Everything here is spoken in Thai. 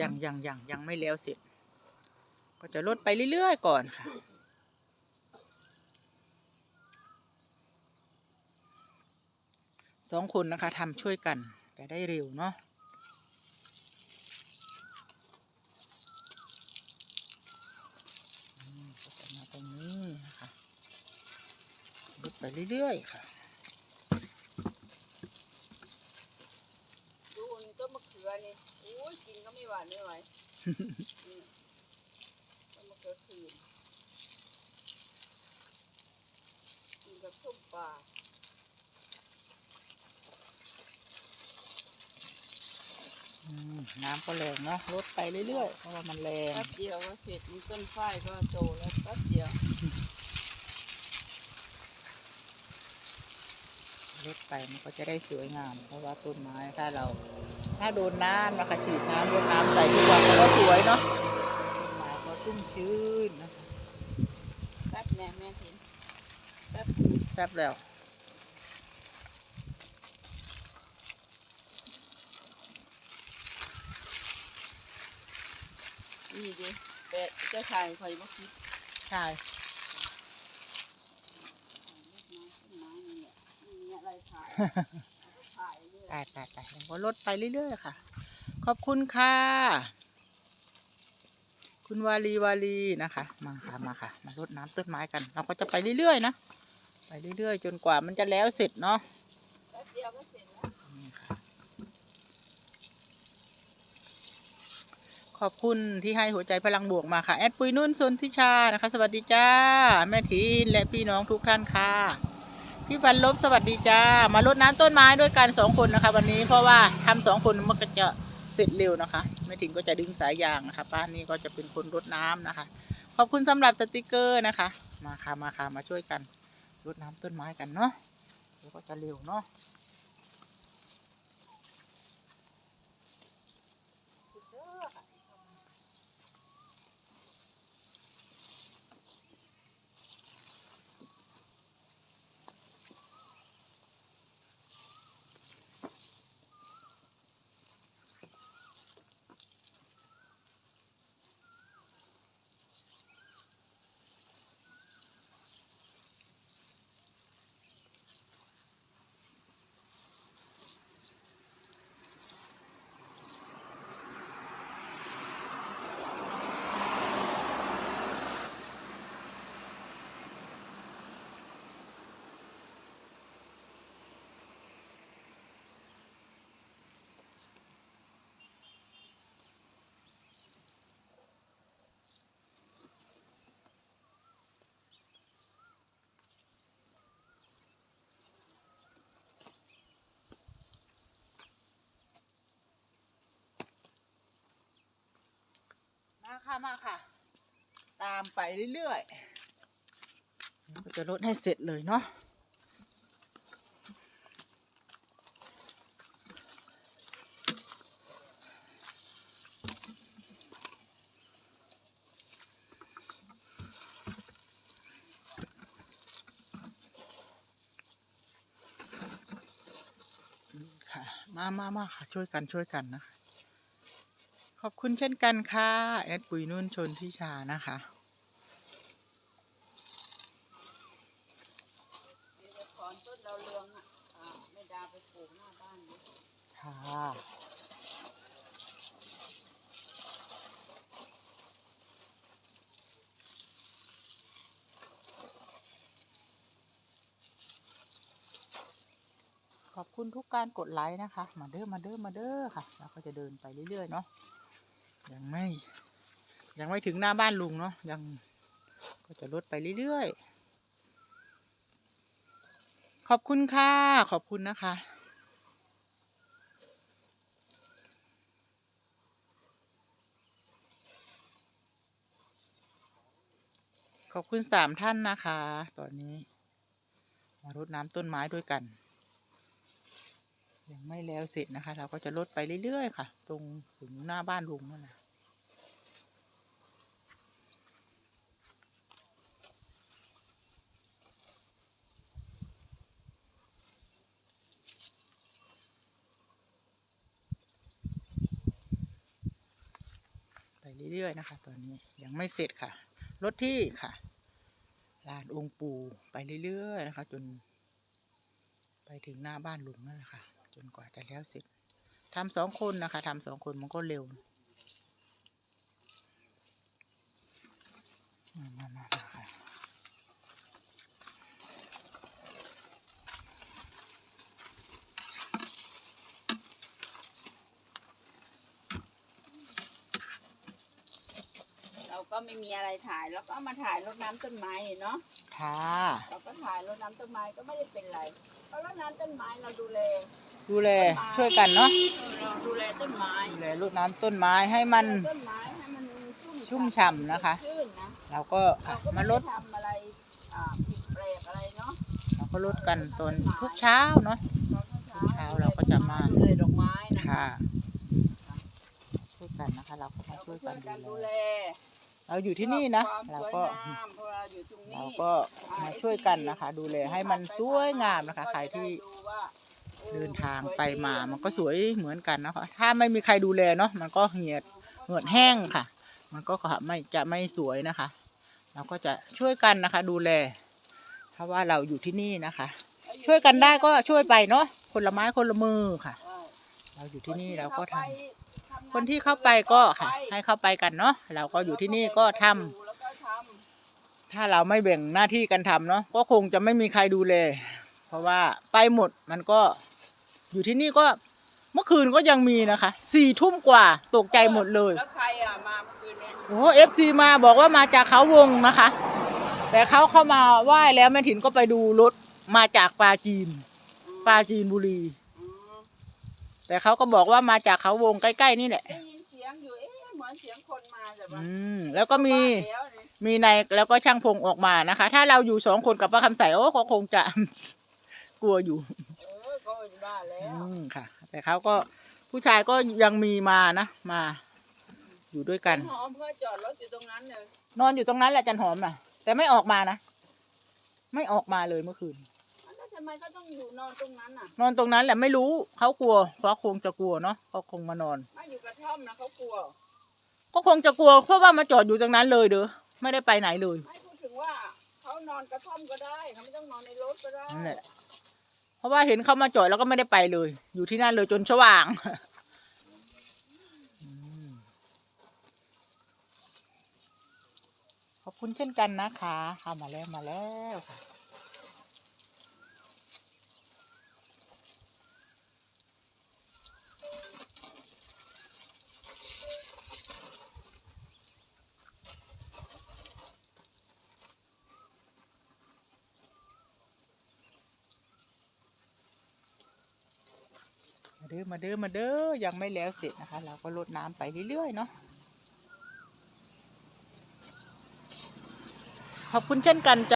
ยังยังยังยังไม่แล้วเสร็จ ก็จะลดไปเรื่อยๆก่อนค่ะ สองคนนะคะทำช่วยกันจะได้เร็วเนาะมก็จะมาตรงนี้นะคะลดไปเรื่อยๆค่ะ ดูนี่ต้นมะเขือนี่โอ้ยกินก็ไม่หวานไม่ไหว นี่ ต้นมะเขือคืนกินกับส้มปลาอืมน้ำก็แรงเนาะลดไปเรื่อยๆเพราะว่ามันแรงแป๊บเดียวก็เสร็จมีต้นฝ้ายก็โตแล้วแป๊บเดียวลดไปมันก็จะได้สวยงาม เพราะว่าต้นไม้ถ้าเรา ถ้าโดนน้ำนะคะฉีดน้ำรดน้ำใส่ทุกวันมันก็สวยเนาะต้นไม้ก็ชุ่มชื้นนะคะแป๊บแน่แม่เห็นแป๊บแป๊บแล้วนี่ดิแปะเจ้าชายคอยมาคิดใช่ต้นไม้นี่แหละไม่มีอะไรขายก็ขายนี่แห ตายตายตายก็ลดไปเรื่อยๆค่ะ ขอบคุณค่ะ คุณวาลีวาลีนะคะ มาค่ะมาค่ะ มาลดน้ำต้นไม้กัน เราก็จะไปเรื่อยๆนะ ไปเรื่อยๆ จนกว่ามันจะแล้วเสร็จเนาะแป๊บเดียวก็เสร็จนะขอบคุณที่ให้หัวใจพลังบวกมาค่ะ แอดปุยนุ่นสุนทิชานะคะ สวัสดีจ้า แม่ทีนและพี่น้องทุกท่านค่ะ พี่วันลบสวัสดีจ้า มารดน้ำต้นไม้ด้วยกันสองคนนะคะ วันนี้เพราะว่าทำสองคนมันก็จะเสร็จเร็วนะคะ ไม่ถึงก็จะดึงสายยางนะคะ ป้านี่ก็จะเป็นคนรดน้ำนะคะ ขอบคุณสำหรับสติกเกอร์นะคะ มาค่ะมาค่ะมาช่วยกันรดน้ำต้นไม้กันเนาะเดี๋ยวก็จะเร็วเนาะ มาค่ะมาค่ะ ตามไปเรื่อยๆจะลดให้เสร็จเลยเนาะค่ะมามามาค่ะ ช่วยกันช่วยกันนะคะ ขอบคุณเช่นกันค่ะ แอดปุ๋ยนุ่นชนทิชานะคะ ถอนต้นดาวเรืองอะอ่าแม่ดาไปปลูกหน้าบ้านค่ะ ขอบคุณทุกการกดไลค์นะคะ มาเด้อมาเด้อมาเด้อค่ะเราก็จะเดินไปเรื่อยๆเนาะ ยังไม่ ยังไม่ถึงหน้าบ้านลุงเนาะยังก็จะลดไปเรื่อยๆ ขอบคุณค่ะ ขอบคุณนะคะ ขอบคุณสามท่านนะคะ ตอนนี้ มารดน้ำต้นไม้ด้วยกัน ยังไม่แล้วเสร็จนะคะ เราก็จะลดไปเรื่อยๆค่ะ ตรงถึงหน้าบ้านลุงนั่นแหละไปเรื่อยๆนะคะ ตอนนี้ยังไม่เสร็จค่ะรถที่ค่ะลานองค์ปู่ไปเรื่อยๆนะคะ จน ไปถึงหน้าบ้านลุงนั่นแหละค่ะ จนกว่าจะแล้วเสร็จทำสองคนนะคะทำสองคนมันก็เร็วมามามามาค่ะเราก็ไม่มีอะไรถ่ายแล้วก็เอามาถ่ายรดน้ำต้นไม้เนาะค่ะ เราก็ถ่ายรดน้ำต้นไม้ก็ไม่ได้เป็นไรเพราะรดน้ำต้นไม้เราดูแล ดูแลช่วยกันเนาะเออเราดูแลต้นไม้ดูแลรดน้ำต้นไม้ให้มันดูแลต้นไม้ให้มันชุ่มชุ่มฉ่ำนะคะ ชื่นนะเราก็เราค่ะก็ไม่มาลได้ดทำอะไรอ่าผิดแปลกอะไรเนาะเราก็ลดกันตอนทุกเช้าเนาะ ตอนทุกเช้าเราก็จะมาดูแลดอกไม้นะค่ะช่วยกันนะคะ เราก็มาเราช่ก็วยช่กัวยนกันดูดูแลแลเราอยู่ที่นี่นะควมเราสวยก็งามเพราะเราอยู่ตรงนี้เราก็มาช่วยกันนะคะ ดูแลให้มันสวยงามนะคะ ใครที่ เดินทางไปมามันก็สวยเหมือนกันนะคะ ถ้าไม่มีใครดูแลเนาะมันก็เหี่ยเหือดแห้งค่ะ มันก็ไม่จะไม่สวยนะคะ เราก็จะช่วยกันนะคะ ดูแล เพราะว่าเราอยู่ที่นี่นะคะ ช่วยกันได้ก็ช่วยไปเนาะคนละไม้คนละมือค่ะ เราอยู่ที่นี่เราก็ทำคนที่เข้าไปก็ค่ะ ให้เข้าไปกันเนาะเราก็อยู่ที่นี่ก็ทำถ้าเราไม่แบ่งหน้าที่กันทำเนาะก็คงจะไม่มีใครดูแลเพราะว่าไปหมดมันก็ อยู่ที่นี่ก็เมื่อคืนก็ยังมีนะคะสี่ทุ่มกว่าตกำใจหมดเลยแล้วใครอะมาเมื่อคืนนี้โอ้เอฟซีมาบอกว่ามาจากเขาวงนะคะ แต่เขาเข้ามาไหว้แล้วแม่ถิ่นก็ไปดูรถมาจากปาจีนปาจีนบุรี อืมแต่เขาก็บอกว่ามาจากเขาวงใกล้ๆนี่แหละ ได้ยินเสียงอยู่เอ๊ะเหมือนเสียงคนมาแต่ว่าอืมแล้วก็มีบ้านแล้วนี่มีในายแล้วก็ช่างพงออกมานะคะ ถ้าเราอยู่สองคนกับป้าคำใสโอ้ก็คงจะ กลัวอยู่เออก็อยู่ บ้านแล้ว อืมค่ะ แต่เขาก็ผู้ชายก็ยังมีมานะมา อยู่ด้วยกัน หอมเพื่อจอดรถอยู่ตรงนั้นเลยนอนอยู่ตรงนั้นแหละจันหอมน่ะ แต่ไม่ออกมานะไม่ออกมาเลยเมื่อคืน แล้วทำไมก็ต้องอยู่นอนตรงนั้นน่ะ นอนตรงนั้นแหละไม่รู้เขากลัวเพราะคงจะกลัวเนาะเขาคงมานอน ไม่อยู่กระท่อมนะเขากลัว ก็คงจะกลัวเพราะว่ามาจอดอยู่ตรงนั้นเลยเด้อไม่ได้ไปไหนเลย ไม่พูดถึงว่าเขานอนกระท่อมก็ได้เขาไม่ต้องนอนในรถก็ได้นั่นแหละเพ ราะว่าเห็นเขามาจอดแล้วก็ไม่ได้ไปเลย อยู่ที่นั่นเลยจนสว่างขอบคุณเช่นกันนะคะเข้ามาแล้วมาแล้วค่ะ ด้อมาเด้อมาเด้อยังไม่แล้วเสร็จนะคะ เราก็ลดน้ำไปเรื่อยๆเนาะขอบคุณเช่นกันจ้ะ